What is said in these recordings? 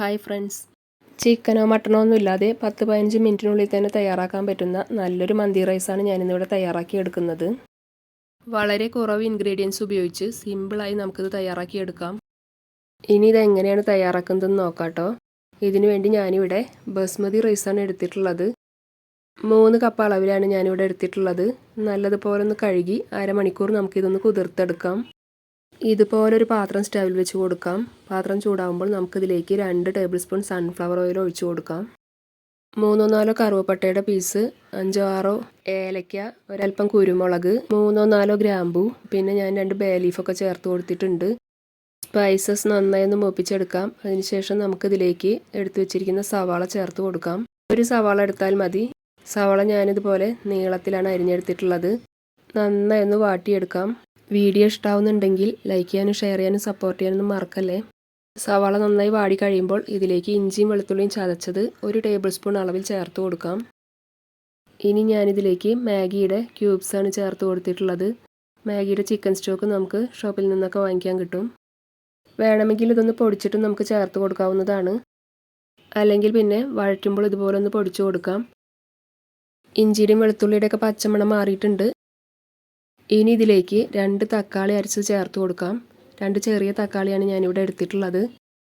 Hi friends. ചിക്കനോ മട്ടണോ ഒന്നും ഇല്ലാതെ പത്ത് പതിനഞ്ച് മിനിറ്റിനുള്ളിൽ തന്നെ തയ്യാറാക്കാൻ പറ്റുന്ന നല്ലൊരു മന്തി റൈസാണ് ഞാനിന്നിവിടെ തയ്യാറാക്കി എടുക്കുന്നത്. വളരെ കുറവ് ഇൻഗ്രീഡിയൻസ് ഉപയോഗിച്ച് സിമ്പിളായി നമുക്കിത് തയ്യാറാക്കിയെടുക്കാം ഇനി ഇതെങ്ങനെയാണ് തയ്യാറാക്കുന്നതെന്ന് നോക്കാട്ടോ. കേട്ടോ ഇതിനു വേണ്ടി ഞാനിവിടെ ബസ്മതി റൈസാണ് എടുത്തിട്ടുള്ളത്. മൂന്ന് കപ്പ് അളവിലാണ് ഞാനിവിടെ എടുത്തിട്ടുള്ളത്. നല്ലതുപോലെ ഒന്ന് കഴുകി അരമണിക്കൂർ നമുക്കിതൊന്ന് കുതിർത്തെടുക്കാം. ഇതുപോലൊരു പാത്രം സ്റ്റവിൽ വെച്ച് കൊടുക്കാം. പാത്രം ചൂടാകുമ്പോൾ നമുക്കിതിലേക്ക് രണ്ട് ടേബിൾ സ്പൂൺ സൺഫ്ലവർ ഓയിൽ ഒഴിച്ചു കൊടുക്കാം. മൂന്നോ നാലോ കറുവപ്പട്ടയുടെ പീസ് അഞ്ചോ ആറോ ഏലയ്ക്ക ഒരല്പം കുരുമുളക് മൂന്നോ നാലോ ഗ്രാമ്പു പിന്നെ ഞാൻ രണ്ട് ബേ ലീഫൊക്കെ ചേർത്ത് കൊടുത്തിട്ടുണ്ട്. സ്പൈസസ് നന്നായി ഒന്ന് മൂപ്പിച്ചെടുക്കാം. അതിനുശേഷം നമുക്കിതിലേക്ക് എടുത്തു വെച്ചിരിക്കുന്ന സവാള ചേർത്ത് കൊടുക്കാം. ഒരു സവാള എടുത്താൽ മതി. സവാള ഞാനിതുപോലെ നീളത്തിലാണ് അരിഞ്ഞെടുത്തിട്ടുള്ളത്. നന്നായി ഒന്ന് വാട്ടിയെടുക്കാം. വീഡിയോ ഇഷ്ടാവുന്നുണ്ടെങ്കിൽ ലൈക്ക് ചെയ്യാനും ഷെയർ ചെയ്യാനും സപ്പോർട്ട് ചെയ്യാനൊന്നും മറക്കല്ലേ? സവാള നന്നായി വാടി കഴിയുമ്പോൾ ഇതിലേക്ക് ഇഞ്ചിയും വെളുത്തുള്ളിയും ചതച്ചത് ഒരു ടേബിൾ സ്പൂൺ അളവിൽ ചേർത്ത് കൊടുക്കാം. ഇനി ഞാനിതിലേക്ക് മാഗിയുടെ ക്യൂബ്സാണ് ചേർത്ത് കൊടുത്തിട്ടുള്ളത്. മാഗിയുടെ ചിക്കൻ സ്റ്റോക്ക് നമുക്ക് ഷോപ്പിൽ നിന്നൊക്കെ വാങ്ങിക്കാൻ കിട്ടും. വേണമെങ്കിൽ ഇതൊന്ന് പൊടിച്ചിട്ട് നമുക്ക് ചേർത്ത് കൊടുക്കാവുന്നതാണ്. അല്ലെങ്കിൽ പിന്നെ വഴറ്റുമ്പോൾ ഇതുപോലെ ഒന്ന് പൊടിച്ചു കൊടുക്കാം. ഇഞ്ചിയുടെയും വെളുത്തുള്ളിയുടെയൊക്കെ പച്ചമണം മാറിയിട്ടുണ്ട്. ഇനി ഇതിലേക്ക് രണ്ട് തക്കാളി അരച്ച് ചേർത്ത് കൊടുക്കാം. രണ്ട് ചെറിയ തക്കാളിയാണ് ഞാനിവിടെ എടുത്തിട്ടുള്ളത്.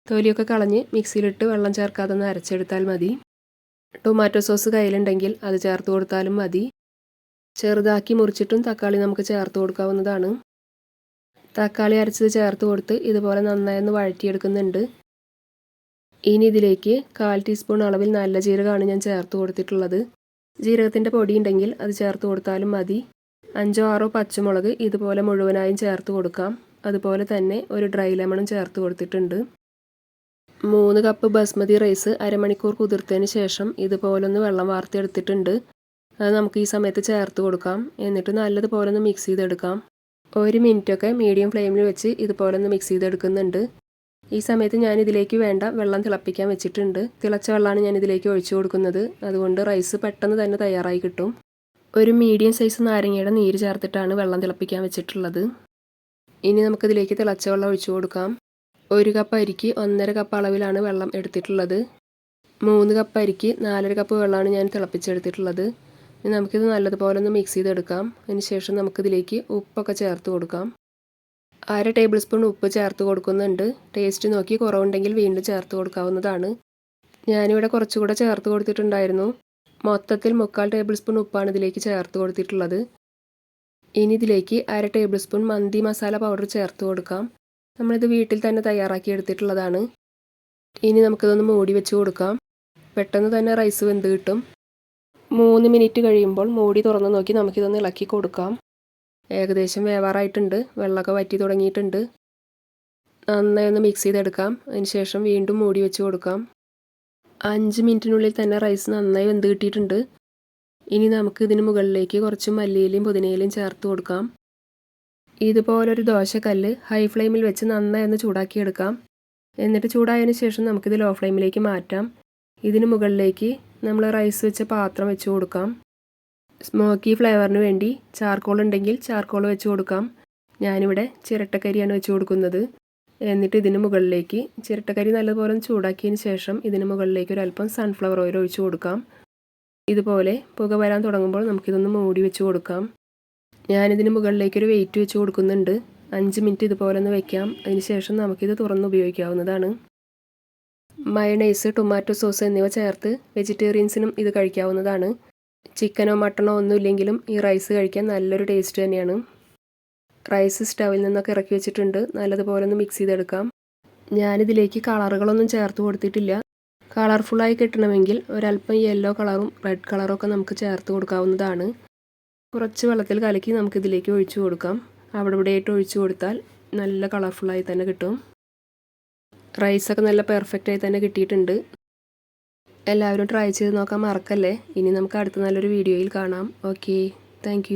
തൊലിയൊക്കെ കളഞ്ഞ് മിക്സിയിലിട്ട് വെള്ളം ചേർക്കാതെ ഒന്ന് അരച്ചെടുത്താൽ മതി. ടൊമാറ്റോ സോസ് കയ്യിലുണ്ടെങ്കിൽ അത് ചേർത്ത് കൊടുത്താലും മതി. ചെറുതാക്കി മുറിച്ചിട്ടും തക്കാളി നമുക്ക് ചേർത്ത് കൊടുക്കാവുന്നതാണ്. തക്കാളി അരച്ചത് ചേർത്ത് കൊടുത്ത് ഇതുപോലെ നന്നായി ഒന്ന് വഴറ്റിയെടുക്കുന്നുണ്ട്. ഇനി ഇതിലേക്ക് കാൽ ടീസ്പൂൺ അളവിൽ നല്ല ജീരകമാണ് ഞാൻ ചേർത്ത് കൊടുത്തിട്ടുള്ളത്. ജീരകത്തിന്റെ പൊടി ഉണ്ടെങ്കിൽ അത് ചേർത്ത് കൊടുത്താലും മതി. അഞ്ചോ ആറോ പച്ചമുളക് ഇതുപോലെ മുഴുവനായും ചേർത്ത് കൊടുക്കാം. അതുപോലെ തന്നെ ഒരു ഡ്രൈ ലെമണും ചേർത്ത് കൊടുത്തിട്ടുണ്ട്. മൂന്ന് കപ്പ് ബസ്മതി റൈസ് അരമണിക്കൂർ കുതിർത്തതിന് ശേഷം ഇതുപോലൊന്ന് വെള്ളം വാർത്തെടുത്തിട്ടുണ്ട്. അത് നമുക്ക് ഈ സമയത്ത് ചേർത്ത് കൊടുക്കാം. എന്നിട്ട് നല്ലതുപോലെ ഒന്ന് മിക്സ് ചെയ്തെടുക്കാം. ഒരു മിനിറ്റൊക്കെ മീഡിയം ഫ്ലെയിമിൽ വെച്ച് ഇതുപോലെ ഒന്ന് മിക്സ് ചെയ്തെടുക്കുന്നുണ്ട്. ഈ സമയത്ത് ഞാൻ ഇതിലേക്ക് വേണ്ട വെള്ളം തിളപ്പിക്കാൻ വെച്ചിട്ടുണ്ട്. തിളച്ച വെള്ളമാണ് ഞാൻ ഇതിലേക്ക് ഒഴിച്ചു കൊടുക്കുന്നത്. അതുകൊണ്ട് റൈസ് പെട്ടെന്ന് തന്നെ തയ്യാറായി കിട്ടും. ഒരു മീഡിയം സൈസ് നാരങ്ങയുടെ നീര് ചേർത്തിട്ടാണ് വെള്ളം തിളപ്പിക്കാൻ വെച്ചിട്ടുള്ളത്. ഇനി നമുക്കിതിലേക്ക് തിളച്ച വെള്ളം ഒഴിച്ചു കൊടുക്കാം. ഒരു കപ്പ് അരിക്ക് ഒന്നര കപ്പ് അളവിലാണ് വെള്ളം എടുത്തിട്ടുള്ളത്. മൂന്ന് കപ്പ് അരിക്ക് നാലര കപ്പ് വെള്ളമാണ് ഞാൻ തിളപ്പിച്ചെടുത്തിട്ടുള്ളത്. ഇനി നമുക്കിത് നല്ലതുപോലെ ഒന്ന് മിക്സ് ചെയ്തെടുക്കാം. അതിന് ശേഷം നമുക്കിതിലേക്ക് ഉപ്പൊക്കെ ചേർത്ത് കൊടുക്കാം. അര ടേബിൾ സ്പൂൺ ഉപ്പ് ചേർത്ത് കൊടുക്കുന്നുണ്ട്. ടേസ്റ്റ് നോക്കി കുറവുണ്ടെങ്കിൽ വീണ്ടും ചേർത്ത് കൊടുക്കാവുന്നതാണ്. ഞാനിവിടെ കുറച്ചുകൂടെ ചേർത്ത് കൊടുത്തിട്ടുണ്ടായിരുന്നു. മൊത്തത്തിൽ മുക്കാൽ ടേബിൾ സ്പൂൺ ഉപ്പാണ് ഇതിലേക്ക് ചേർത്ത് കൊടുത്തിട്ടുള്ളത്. ഇനി ഇതിലേക്ക് അര ടേബിൾ സ്പൂൺ മന്തി മസാല പൗഡർ ചേർത്ത് കൊടുക്കാം. നമ്മളിത് വീട്ടിൽ തന്നെ തയ്യാറാക്കി എടുത്തിട്ടുള്ളതാണ്. ഇനി നമുക്കിതൊന്ന് മൂടി വെച്ച് കൊടുക്കാം. പെട്ടെന്ന് തന്നെ റൈസ് വെന്ത് കിട്ടും. മൂന്ന് മിനിറ്റ് കഴിയുമ്പോൾ മൂടി തുറന്ന് നോക്കി നമുക്കിതൊന്ന് ഇളക്കി കൊടുക്കാം. ഏകദേശം വേവാറായിട്ടുണ്ട്. വെള്ളമൊക്കെ വറ്റി തുടങ്ങിയിട്ടുണ്ട്. നന്നായി ഒന്ന് മിക്സ് ചെയ്തെടുക്കാം. അതിന് ശേഷം വീണ്ടും മൂടി വെച്ച് കൊടുക്കാം. അഞ്ച് മിനിറ്റിനുള്ളിൽ തന്നെ റൈസ് നന്നായി വെന്ത് കിട്ടിയിട്ടുണ്ട്. ഇനി നമുക്ക് ഇതിന് മുകളിലേക്ക് കുറച്ച് മല്ലിയിലയും പുതിനയിലയും ചേർത്ത് കൊടുക്കാം. ഇതുപോലൊരു ദോശക്കല്ല് ഹൈ ഫ്ലെയിമിൽ വെച്ച് നന്നായി ഒന്ന് ചൂടാക്കിയെടുക്കാം. എന്നിട്ട് ചൂടായതിനു ശേഷം നമുക്കിത് ലോ ഫ്ലെയിമിലേക്ക് മാറ്റാം. ഇതിന് മുകളിലേക്ക് നമ്മൾ റൈസ് വെച്ച പാത്രം വെച്ച് കൊടുക്കാം. സ്മോക്കി ഫ്ലേവറിന് വേണ്ടി ചാർക്കോൾ ഉണ്ടെങ്കിൽ ചാർക്കോൾ വെച്ച് കൊടുക്കാം. ഞാനിവിടെ ചിരട്ടക്കരിയാണ് വെച്ച് കൊടുക്കുന്നത്. എന്നിട്ട് ഇതിന് മുകളിലേക്ക് ചിരട്ടക്കരി നല്ലപോലെ ചൂടാക്കിയതിന് ശേഷം ഇതിന് മുകളിലേക്ക് ഒരു അല്പം സൺഫ്ലവർ ഓയിൽ ഒഴിച്ചു കൊടുക്കാം. ഇതുപോലെ പുക വരാൻ തുടങ്ങുമ്പോൾ നമുക്കിതൊന്ന് മൂടി വെച്ച് കൊടുക്കാം. ഞാനിതിന് മുകളിലേക്ക് ഒരു വെയിറ്റ് വെച്ച് കൊടുക്കുന്നുണ്ട്. അഞ്ച് മിനിറ്റ് ഇതുപോലെ ഒന്ന് വെക്കാം. അതിന് ശേഷം നമുക്കിത് തുറന്ന് ഉപയോഗിക്കാവുന്നതാണ്. മയണൈസ് ടൊമാറ്റോ സോസ് എന്നിവ ചേർത്ത് വെജിറ്റേറിയൻസിനും ഇത് കഴിക്കാവുന്നതാണ്. ചിക്കനോ മട്ടണോ ഒന്നുമില്ലെങ്കിലും ഈ റൈസ് കഴിക്കാൻ നല്ലൊരു ടേസ്റ്റ് തന്നെയാണ്. റൈസ് സ്റ്റവിൽ നിന്നൊക്കെ ഇറക്കി വെച്ചിട്ടുണ്ട്. നല്ലതുപോലെ ഒന്ന് മിക്സ് ചെയ്തെടുക്കാം. ഞാനിതിലേക്ക് കളറുകളൊന്നും ചേർത്ത് കൊടുത്തിട്ടില്ല. കളർഫുള്ളായി കിട്ടണമെങ്കിൽ ഒരല്പം യെല്ലോ കളറും റെഡ് കളറും ഒക്കെ നമുക്ക് ചേർത്ത് കൊടുക്കാവുന്നതാണ്. കുറച്ച് വെള്ളത്തിൽ കലക്കി നമുക്കിതിലേക്ക് ഒഴിച്ചു കൊടുക്കാം. അവിടെ ഇവിടെയായിട്ട് ഒഴിച്ചു കൊടുത്താൽ നല്ല കളർഫുള്ളായി തന്നെ കിട്ടും. റൈസൊക്കെ നല്ല പെർഫെക്റ്റായി തന്നെ കിട്ടിയിട്ടുണ്ട്. എല്ലാവരും ട്രൈ ചെയ്ത് നോക്കാൻ മറക്കല്ലേ? ഇനി നമുക്ക് അടുത്ത നല്ലൊരു വീഡിയോയിൽ കാണാം. Okay thank